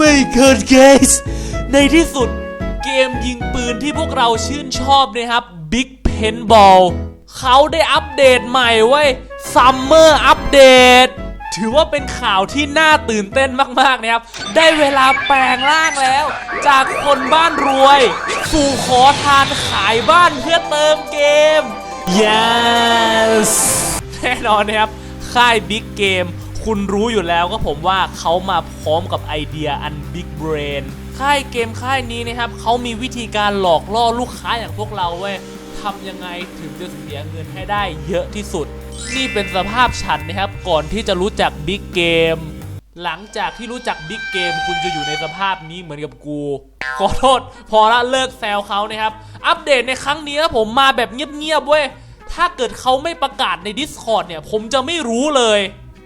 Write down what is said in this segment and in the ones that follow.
my god guys ในที่สุดเกมยิงปืนที่พวกเราชื่นชอบนะครับ Big Paintball เขาได้อัปเดตใหม่เว้ย Summer Update ถือว่าเป็นข่าวที่น่าตื่นเต้นมาก ๆ นะครับ ได้เวลาแปลงร่างแล้ว จากคนบ้านรวย สู่ขอทานขายบ้านเพื่อเติมเกม yes แน่นอนนะครับ ค่าย Big Game คุณรู้อยู่แล้วก็ผมว่าเขามาพร้อมกับไอเดียอัน Big Brain ค่ายเกมค่ายนี้นะครับเขามีวิธีการหลอกล่อลูกค้าอย่างพวกเราเว้ยทำยังไงถึงจะเสียเงินให้ได้เยอะที่สุด นี่เป็นสภาพฉันนะครับก่อนที่จะรู้จัก Big Game หลังจากที่รู้จัก Big Game คุณจะอยู่ในสภาพนี้เหมือนกับกู ขอโทษ พอละเลิกแซวเขานะครับ อัปเดตในครั้งนี้นะผมมาแบบเงียบๆเว้ย ถ้าเกิดเขาไม่ประกาศใน Discord เนี่ย ผมจะไม่รู้เลย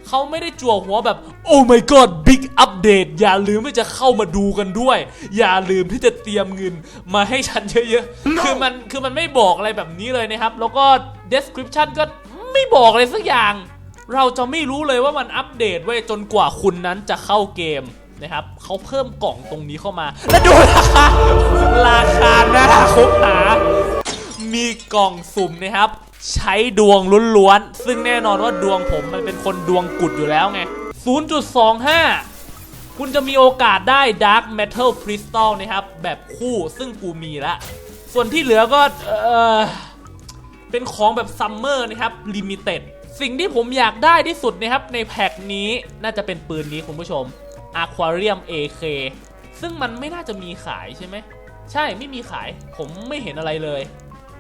เขาไม่ได้จั่วหัวแบบ โอ้ my god big update อย่าลืมที่จะเข้ามาดูกันด้วย อย่าลืมที่จะเตรียมเงินมาให้ฉันเยอะๆ คือมันคือมันไม่บอกอะไรแบบนี้เลยนะครับ แล้วก็ description ก็ไม่บอกอะไรสักอย่าง เราจะไม่รู้เลยว่ามันอัปเดตไว้จนกว่าคุณนั้นจะเข้าเกมนะครับเขาเพิ่มกล่องตรงนี้เข้ามา และดูราคาราคาน่าคบหามีกล่องสุ่มนะครับ ใช้ดวงล้วนๆ ซึ่งแน่นอนว่าดวงผมมันเป็นคนดวงกุดอยู่แล้วไง 0.25 คุณจะมีโอกาสได้ Dark Metal Crystal นะครับ แบบคู่ซึ่งกูมีละ ส่วนที่เหลือก็ เออเป็นของแบบซัมเมอร์นะครับ Limited สิ่งที่ผมอยากได้ที่สุดนะครับ ในแพ็คนี้น่าจะเป็นปืนนี้คุณผู้ชม Aquarium AK ซึ่งมันไม่น่าจะมีขายใช่ไหม ใช่ไม่มีขายผมไม่เห็นอะไรเลย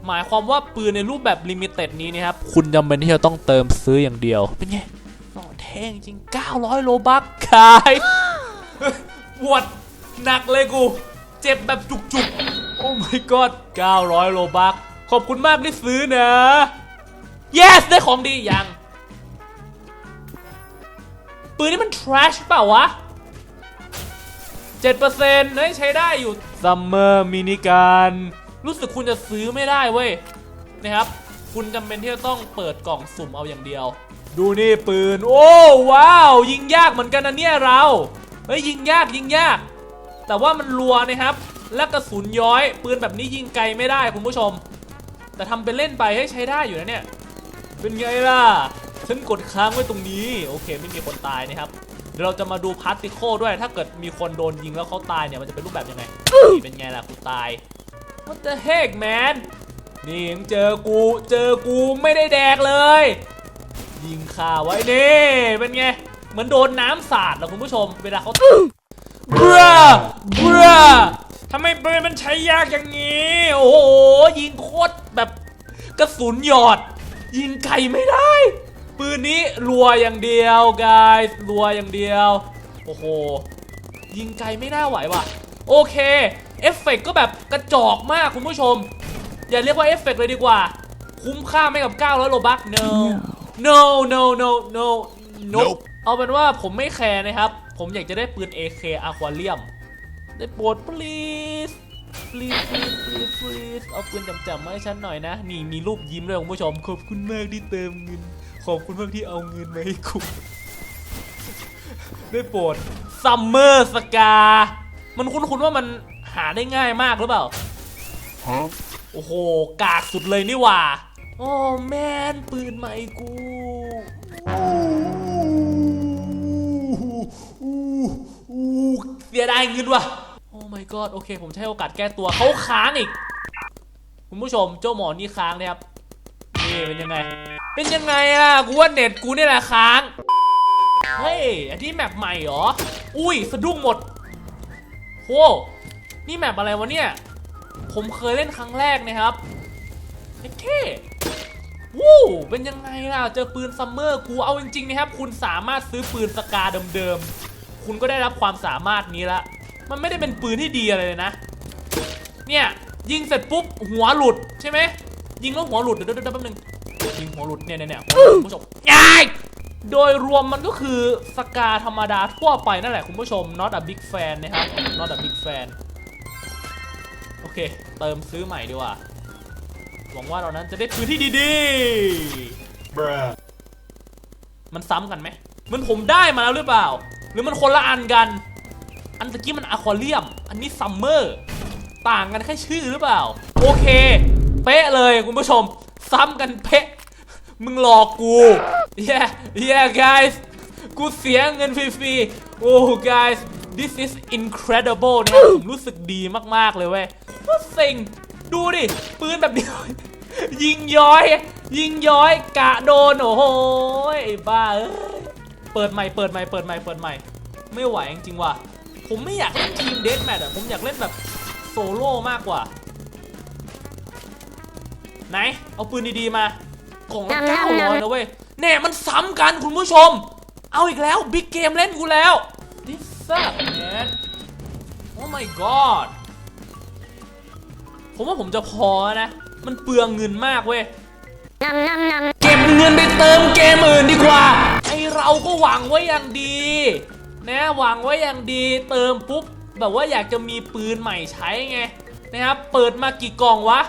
หมายความว่าปืนในรูปแบบลิมิเต็ดนี้นะครับ คุณจำเป็นที่จะต้องเติมซื้ออย่างเดียว เป็นไงหล่อแท่งจริง 900 โลบักขายปวดหนักเลยกู เจ็บแบบจุกๆ โอ้ my god 900 โลบัก ขอบคุณมากที่ซื้อนะ yes ได้ของดียัง ปืนนี่มัน trash เปล่าวะ7%เฮ้ยใช้ได้อยู่ Summer Mini Gun รู้ รู้สึกคุณจะซื้อไม่ได้เว้ยนะครับ คุณจำเป็นที่จะต้องเปิดกล่องสุ่มเอาอย่างเดียว ดูนี่ปืน โอ้ว้าว ยิงยากเหมือนกันนะเนี่ยเราเฮ้ยยิงยากยิงยาก แต่ว่ามันรัวนะครับ และกระสุนย้อย ปืนแบบนี้ยิงไกลไม่ได้คุณผู้ชม แต่ทำเป็นเล่นไปให้ใช้ได้อยู่นะเนี่ย เป็นไงล่ะฉันกดค้างไว้ตรงนี้ โอเค ไม่มีคนตายนะครับเดี๋ยวเราจะมาดูพาร์ติโคด้วย ถ้าเกิดมีคนโดนยิงแล้วเขาตายเนี่ยมันจะเป็นรูปแบบยังไง เป็นไงล่ะกูตาย What the heck man นี่ยังเจอกูเจอกูไม่ได้แดกเลย ยิงข่าไว้นี่เป็นไงเหมือนโดนน้ำสาดนะคุณผู้ชม เวลาเขาเบื่อเบื่อทำไมปืนมันใช้ยากอย่างนี้ โอ้โหยิงโคตรแบบกระสุนหยอด ยิงไกลไม่ได้ ปืนนี้รัวอย่างเดียวกายรัวอย่างเดียว โอ้โห ยิงไกลไม่น่าไหวว่ะ โอเคเอฟเฟกต์ก็แบบกระจอกมากคุณผู้ชม อย่าเรียกว่าเอฟเฟกต์เลยดีกว่า คุ้มค่าไหมกับ 900โลบัก no no no no no no Nope เอาเป็นว่าผมไม่แคร์นะครับ ผมอยากจะได้ปืน AK Aquarium ได้โปรด please please please please please เอาปืนจำๆมาให้ฉันหน่อยนะ นี่มีรูปยิ้มด้วยคุณผู้ชม ขอบคุณมากที่เติมเงิน ขอบคุณมากที่เอาเงินมาให้คุณได้โปรด Summer Scar มั นคุ้นๆว่ามันหาได้ง่ายมากหรือเปล่า Huh? โอ้โห กากสุดเลยนี่หว่าโอ้แมนปืนใหม่กูเสียดายเงินว่ะ โอ้ my god โอเค ผมใช้โอกาสแก้ตัวเขาค้างอีก คุณผู้ชมเจ้าหมอนี่ค้างนะครับ นี่เป็นยังไง เป็นยังไงล่ะ กูว่าเน็ตกูนี่แหละค้าง เฮ้ย อันนี้แมปใหม่เหรอ อุ้ย สะดุ้งหมด โห นี่แมปอะไรวะเนี่ย ผมเคยเล่นครั้งแรกนะครับเอเวู้เป็นยังไงล่ะ เจอปืนซัมเมอร์กูเอาจริงๆนะครับ คุณสามารถซื้อปืนสกาเดิมๆ คุณก็ได้รับความสามารถนี้ละ มันไม่ได้เป็นปืนที่ดีอะไรเลยนะ เนี่ยยิงเสร็จปุ๊บหัวหลุดใช่ไหมยิงแล้วหัวหลุดเดี๋ยวเดี๋ยวแป๊บนึงยิงหัวหลุดเนี่ยเนี่ยเนี่ยผู้ชมยาย โดยรวมมันก็คือสกาธรรมดาทั่วไปนั่นแหละคุณผู้ชม not a big fan นะครับ not a big fan โอเค เติมซื้อใหม่ดีกว่า หวังว่าเรานั้นจะได้ปืนที่ดี Bruh. ๆมันซ้ำกันไหมเหมันผมได้มาแล้วหรือเปล่า หรือมันคนละอันกัน อันตะกี้มันอะควาเรียม อันนี้ซัมเมอร์ ต่างกันแค่ชื่อหรือเปล่า โอเค เป๊ะเลยคุณผู้ชม ซ้ำกันเป๊ะ มึงหลอกกู yeah yeah guys กูเสียเงินฟรีๆโอ้ guys this is incredible นะผมรู้สึกดีมากๆเลยเว้ยว่าเซ็งดูดิ ปืนแบบเดียว ยิงย้อย ยิงย้อย กะโดน โอ้โหไอ้บ้าเอ้ยเปิดใหม่เปิดใหม่เปิดใหม่เปิดใหม่ ไม่ไหวจริงๆว่ะผมไม่อยากเล่นทีมเดสแมทอะผมอยากเล่นแบบโซโล่มากกว่า ไหน เอาปืนดีๆมา กล่องละเก้าร้อยนะเว้ย แน่มันซ้ำกันคุณผู้ชม เอาอีกแล้วบิ๊กเกมเล่นกูแล้ว This sucks man Oh my god ผมว่าผมจะพอนะ มันเปลืองเงินมากเว้ยเก็บเงินไปเติมเกมอื่นดีกว่า ไอเราก็หวังไว้อย่างดี นะหวังไว้อย่างดีเติมปุ๊บ แบบว่าอยากจะมีปืนใหม่ใช้ไงนะครับเปิดมากี่กล่องวะ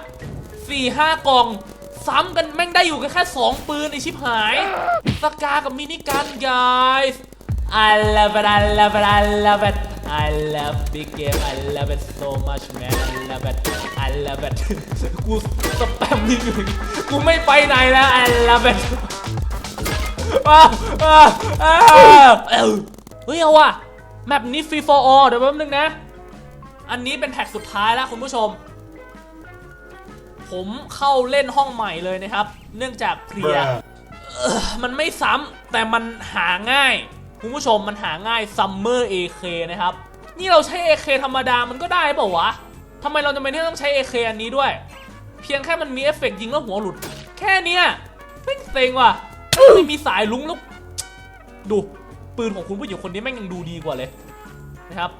4 5 กล่อง ซ้ำกันแม่งได้อยู่กันแค่ 2 ปืนไอชิบหาย สกากับมินิกัน guys I love it I love it I love it I love big game I love it so much man I love it I love it กูสแปมนี่อยู่อย่างกูไม่ไปไหนแล้ว I love it อ้าวอ้าวอ้าวเอ้าเฮ้ยเอาว่ะแมปนี้ free for all เดี๋ยวแป๊บนึงนะ อันนี้เป็นแท็กสุดท้ายแล้วคุณผู้ชม ผมเข้าเล่นห้องใหม่เลยนะครับ เนื่องจากเพลีย Bruh. มันไม่ซ้ำแต่มันหาง่ายคุณผู้ชมมันหาง่าย Summer AK นะครับ นี่เราใช้ AK ธรรมดามันก็ได้เปล่าวะทำไมเราจะไม่ได้ต้องใช้ AK อันนี้ด้วย เพียงแค่มันมีเอฟเฟกต์ยิงแล้วหัวหลุด แค่เนี้ยไม่งเซ็งว่ะไม่มีสายลุ้งแล้วดูปืนของคุณผู้หญิงคนนี้แม่งยังดูดีกว่าเลยนะครับ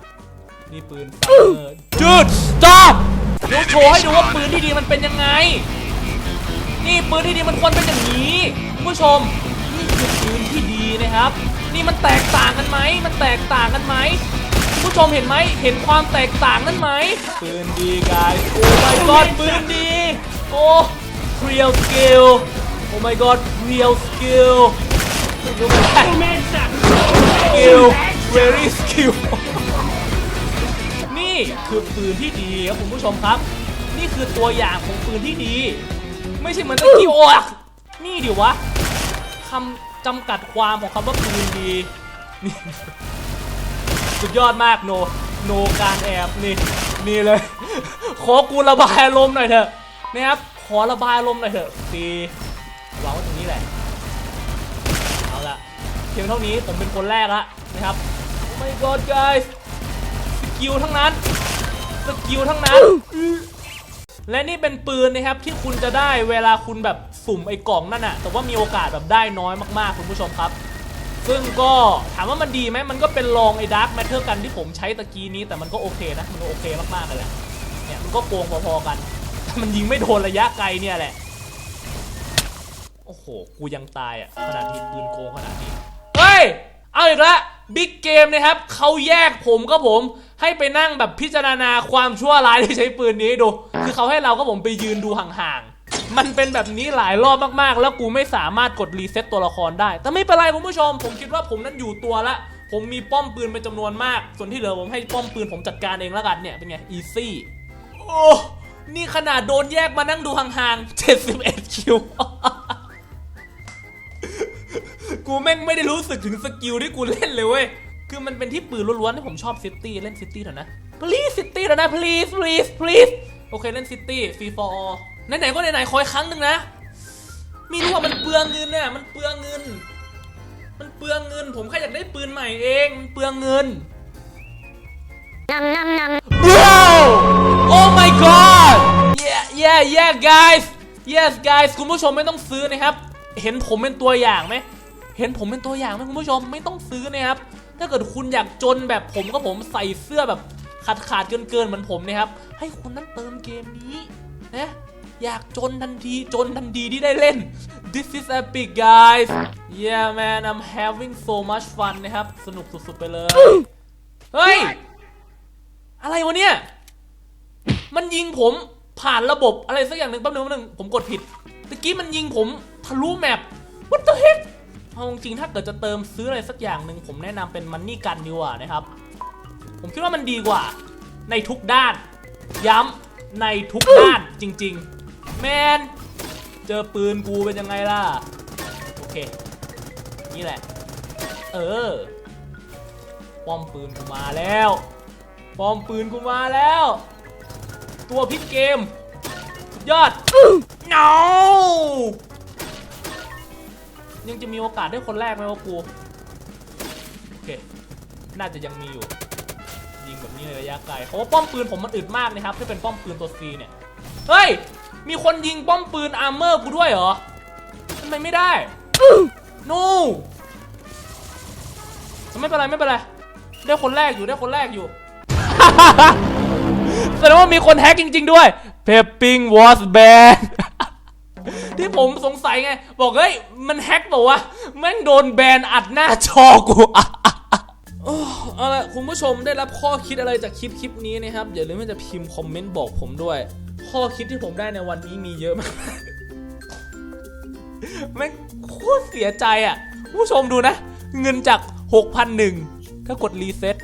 นี่ปืน Summer จุด stop เดี๋ยวโชว์ให้ดูว่าปืนที่ดีมันเป็นยังไง นี่ปืนที่ดีมันควรเป็นอย่างนี้คุณผู้ชมนี่คือปืนที่ดีนะครับ นี่มันแตกต่างกันไหมมันแตกต่างกันไหมคุณผู้ชมเห็นไหมเห็นความแตกต่างนั้นไหมปืนดีกายโอ้ my god ปืนดีโอ้ real skill โอ้ my god real skill ดูไม่ได้ skill very skill นี่คือปืนที่ดีครับคุณผู้ชมครับ นี่คือตัวอย่างของปืนที่ดี ไม่ใช่เหมือนตะกี้โอ้ยนี่ดิวะคำจำกัดความของคำว่าปืนดีนี่สุดยอดมากโนโนการแอบนี่นี่เลย ขอกูระบายอารมณ์หน่อยเถอะนะครับขอระบายอารมณ์หน่อยเถอะตีวางไว้ตรงนี้แหละเอาละเพียงเท่านี้ผมเป็นคนแรกละนะครับ Oh my god guys กิลทั้งนั้น สกิลทั้งนั้น และนี่เป็นปืนนะครับที่คุณจะได้เวลาคุณแบบสุ่มไอ้กล่องนั่นอะแต่ว่ามีโอกาสแบบได้น้อยมากๆคุณผู้ชมครับ ซึ่งก็ถามว่ามันดีไหมมันก็เป็นลองไอ้ดาร์ m แมทเทอร์กันที่ผมใช้ตะกี้นี้ แต่มันก็โอเคนะ มันก็โอเคมากๆเลยแหละเนี่ยมันก็โกงพอๆกันแต่มันยิงไม่โดนระยะไกลเนี่ยแหละ โอ้โห กูยังตายอะขนาดที่ปืนโกงขนาดนี้ เฮ้ย เอาอีกละบิ๊กเกมนะครับ เขาแยกผมก็ผม ให้ไปนั่งแบบพิจารณาความชั่วร้ายที่ใช้ปืนนี้ดู คือเขาให้เราก็ผมไปยืนดูห่างๆ มันเป็นแบบนี้หลายรอบมากๆ แล้วกูไม่สามารถกดรีเซ็ตตัวละครได้ แต่ไม่เป็นไรคุณผู้ชม ผมคิดว่าผมนั้นอยู่ตัวละ ผมมีป้อมปืนเป็นจำนวนมาก ส่วนที่เหลือผมให้ป้อมปืนผมจัดการเองแล้วกันเนี่ย เป็นไง อีซี่ โอ้ นี่ขนาดโดนแยกมานั่งดูห่างๆ 71 คิว กูแม่งไม่ได้รู้สึกถึงสกิลที่กูเล่นเลยเว้ย คือมันเป็นที่ปืนล้วนๆที่ผมชอบซิตี้เล่นซิตี้เถอะนะ please ซิตี้เถอะนะ please please please โอเคเล่นซิตี้ฟรีฟอร์ไหนๆก็ไหนๆคอยครั้งหนึ่งนะไม่รู้ว่ามันเปลืองเงินเนี่ยมันเปลืองเงิน มันเปลืองเงิน ผมแค่อยากได้ปืนใหม่เองมันเปลืองเงิน Bro! Oh my god! Yeah, yeah, yeah, guys! Yes, guys คุณผู้ชมไม่ต้องซื้อนะครับ เห็นผมเป็นตัวอย่างไหมเห็นผมเป็นตัวอย่างไหมคุณผู้ชมไม่ต้องซื้อนะครับ ถ้าเกิดคุณอยากจนแบบผมก็ผมใส่เสื้อแบบขาดขาดเกินเกินเหมือนผมนะครับ ให้คุณนั้นเติมเกมนี้นะอยากจนทันทีจนทันทีที่ได้เล่น This is epic guys Yeah man I'm having so much fun นะครับ สนุกสุดๆไปเลย เฮ้ย อะไรวะเนี่ย มันยิงผมผ่านระบบอะไรสักอย่างหนึ่งแป๊บนึงแป๊บนึงผมกดผิดตะกี้มันยิงผมทะลุแมป what the heck เอาจริงถ้าเกิดจะเติมซื้ออะไรสักอย่างหนึ่งผมแนะนำเป็นมันนี่กันดีกว่านะครับ ผมคิดว่ามันดีกว่า ในทุกด้าน ย้ำในทุกด้านจริง ๆ แมนเจอปืนกูเป็นยังไงล่ะ โอเค นี่แหละ เออ ป้อมปืนกูมาแล้ว ป้อมปืนกูมาแล้ว ตัวพลิกเกมสุดยอด no ยังจะมีโอกาสได้คนแรกไหมวะกู โอเค น่าจะยังมีอยู่ ยิงแบบนี้ในระยะไกลเพราะว่าป้อมปืนผมมันอึดมากนะครับถ้าเป็นป้อมปืนตัว C เนี่ย เฮ้ย มีคนยิงป้อมปืนอาร์เมอร์กูด้วยเหรอทำไมไม่ได้ no ไม่เป็นไรไม่เป็นไรได้คนแรกอยู่ได้คนแรกอยู่แสดงว่ามีคนแฮกจริง ๆ ด้วย p e p p i n g was banned ที่ผมสงสัยไง บอกเฮ้ย มันแฮกเปล่าวะแม่งโดนแบนอัดหน้าจอกูโอ้เอาละคุณผู้ชมได้รับข้อคิดอะไรจากคลิปคลิปนี้นะครับ อย่าลืมที่จะพิมพ์คอมเมนต์บอกผมด้วย ข้อคิดที่ผมได้ในวันนี้มีเยอะมากแม่งโคตรเสียใจอะคุณผู้ชมดูนะ เงินจาก 6,001ถ้ากดรีเซ็ต